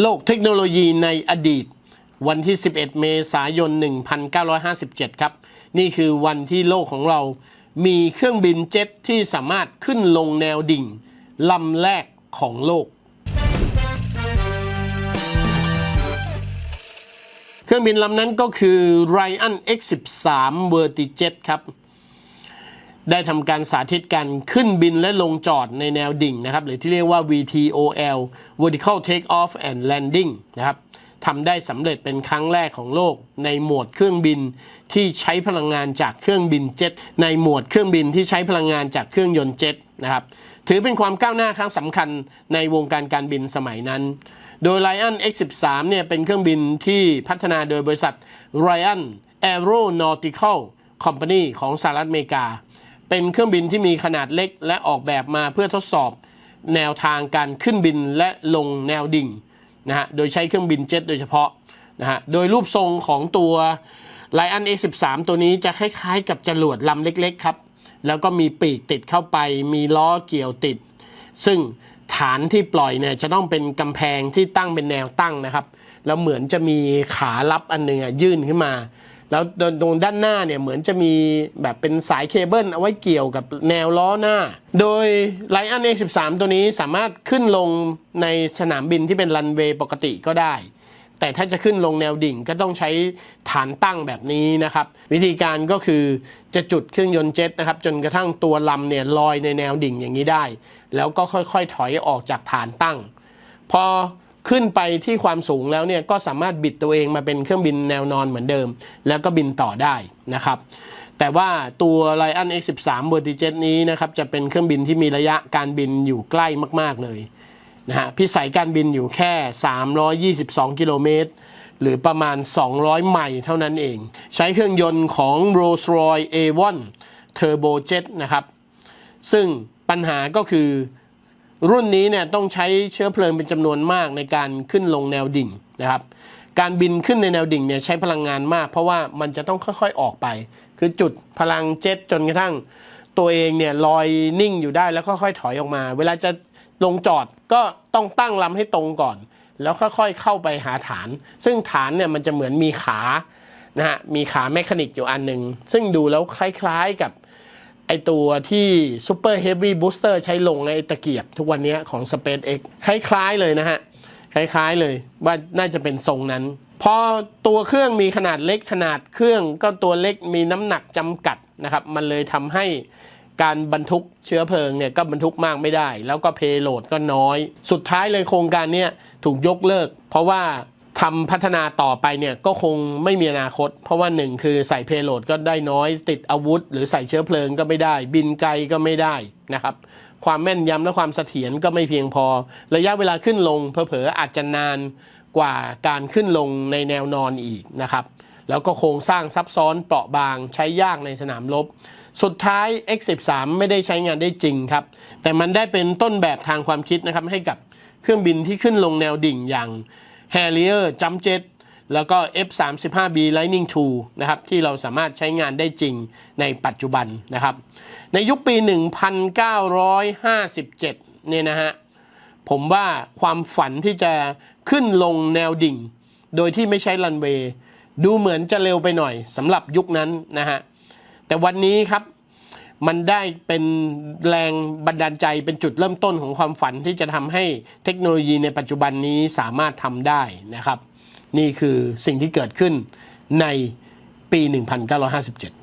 โลกเทคโนโลยีในอดีต วันที่ 11 เมษายน 1957 ครับ นี่คือวันที่โลกของเรา มีเครื่องบินเจ็ตที่สามารถขึ้นลงแนวดิ่งลำแรกของโลก เครื่องบินลำนั้นก็คือ Ryan X13 Vertijet ครับ ได้ทำการสาธิตการขึ้นบินและลงจอดในแนวดิ่งนะครับ หรือที่เรียกว่า VTOL Vertical Take Off and Landing นะครับทำได้สำเร็จเป็นครั้งแรกของโลก ในหมวดเครื่องบินที่ใช้พลังงานจากเครื่องบินเจ็ตในหมวดเครื่องบินที่ใช้พลังงานจากเครื่องยนต์เจ็ตนะครับถือเป็นความก้าวหน้าครั้งสำคัญในวงการการบินสมัยนั้น โดย Lion X13 เนี่ยเป็นเครื่องบินที่พัฒนาโดยบริษัท Ryan Aeronautical Company ของสหรัฐอเมริกา เป็นเครื่องบินที่มีขนาดเล็กและออกแบบมาเพื่อทดสอบแนวทางการขึ้นบินและลงแนวดิ่งนะฮะ โดยใช้เครื่องบินเจ็ตโดยเฉพาะนะฮะ โดยรูปทรงของตัว Lion X13 ตัวนี้จะคล้ายๆ กับจรวดลำเล็กๆครับ แล้วก็มีปีกติดเข้าไป มีล้อเกี่ยวติด ซึ่งฐานที่ปล่อยเนี่ยจะต้องเป็นกำแพงที่ตั้งเป็นแนวตั้งนะครับ แล้วเหมือนจะมีขาลับอันหนึ่งยื่นขึ้นมา แล้วตรงด้านหน้าเนี่ยเหมือนจะมีแบบเป็นสายเคเบิลเอาไว้เกี่ยวกับแนวล้อหน้า โดย Lion A13 ตัวนี้สามารถขึ้นลงในสนามบินที่เป็นรันเวย์ปกติก็ได้ แต่ถ้าจะขึ้นลงแนวดิ่งก็ต้องใช้ฐานตั้งแบบนี้นะครับ วิธีการก็คือจะจุดเครื่องยนต์เจ็ตนะครับ จนกระทั่งตัวลำเนี่ยลอยในแนวดิ่งอย่างนี้ได้ แล้วก็ค่อยๆ ถอยออกจากฐานตั้ง พอ ขึ้นไปที่ความสูงแล้วเนี่ยก็สามารถบิดตัวเองมาเป็นเครื่องบินแนวนอนเหมือนเดิม แล้วก็บินต่อได้นะครับ แต่ว่าตัว Lion X13 Vertijet นี้นะครับจะเป็นเครื่องบินที่มีระยะการบินอยู่ใกล้มากๆเลยนะฮะพิสัยการบินอยู่แค่ 322 กิโลเมตรหรือประมาณ 200 ไมล์เท่านั้นเอง ใช้เครื่องยนต์ของ Rolls-Royce A1 Turbojet นะครับ ซึ่งปัญหาก็คือ รุ่นนี้เนี่ยต้องใช้เชื้อเพลิงเป็นจำนวนมากในการขึ้นลงแนวดิ่งนะครับ การบินขึ้นในแนวดิ่งเนี่ยใช้พลังงานมาก เพราะว่ามันจะต้องค่อยๆออกไป คือจุดพลังเจ็ตจนกระทั่ง ตัวเองเนี่ยลอยนิ่งอยู่ได้แล้วค่อยๆถอยออกมา เวลาจะลงจอดก็ต้องตั้งลำให้ตรงก่อน แล้วค่อยๆเข้าไปหาฐาน ซึ่งฐานเนี่ยมันจะเหมือนมีขานะฮะมีขาแมคานิกอยู่อันหนึ่งซึ่งดูแล้วคล้ายๆกับ ไอตัวที่ Super Heavy Booster ใช้ลงในตะเกียบทุกวันนี้ของ SpaceX คล้ายๆเลยนะฮะ คล้ายๆเลยว่าน่าจะเป็นทรงนั้น พอตัวเครื่องมีขนาดเล็กขนาดเครื่องก็ตัวเล็กมีน้ำหนักจำกัดนะครับ มันเลยทำให้การบรรทุกเชื้อเพลิงเนี่ยก็บรรทุกมากไม่ได้ แล้วก็เพโลดก็น้อย สุดท้ายเลยโครงการเนี้ยถูกยกเลิก เพราะว่า ทำพัฒนาต่อไปเนี่ยก็คงไม่มีอนาคต เพราะว่าหนึ่งคือใส่เพโลดก็ได้น้อย ติดอาวุธ หรือใส่เชื้อเพลิงก็ไม่ได้ บินไกลก็ไม่ได้นะครับ ความแม่นยำและความเสถียรก็ไม่เพียงพอ ระยะเวลาขึ้นลงเผลอๆอาจจะนานกว่าการขึ้นลงในแนวนอนอีกนะครับ แล้วก็โครงสร้างซับซ้อนเปราะบางใช้ยากในสนามรบสุดท้าย X13 ไม่ได้ใช้งานได้จริงครับ แต่มันได้เป็นต้นแบบทางความคิดนะครับให้กับเครื่องบินที่ขึ้นลงแนวดิ่งอย่าง Harrier Jump Jet แล้วก็ F35B Lightning II นะครับที่เราสามารถใช้งานได้จริงในปัจจุบันนะครับ ในยุคปี 1957 เนี่ยนะฮะ ผมว่าความฝันที่จะขึ้นลงแนวดิ่ง โดยที่ไม่ใช้รันเวย์ดูเหมือนจะเร็วไปหน่อยสำหรับยุคนั้นนะฮะ แต่วันนี้ครับ มันได้เป็นแรงบันดาลใจเป็นจุดเริ่มต้นของความฝันที่จะทำให้เทคโนโลยีในปัจจุบันนี้สามารถทำได้นะครับ นี่คือสิ่งที่เกิดขึ้นในปี 1957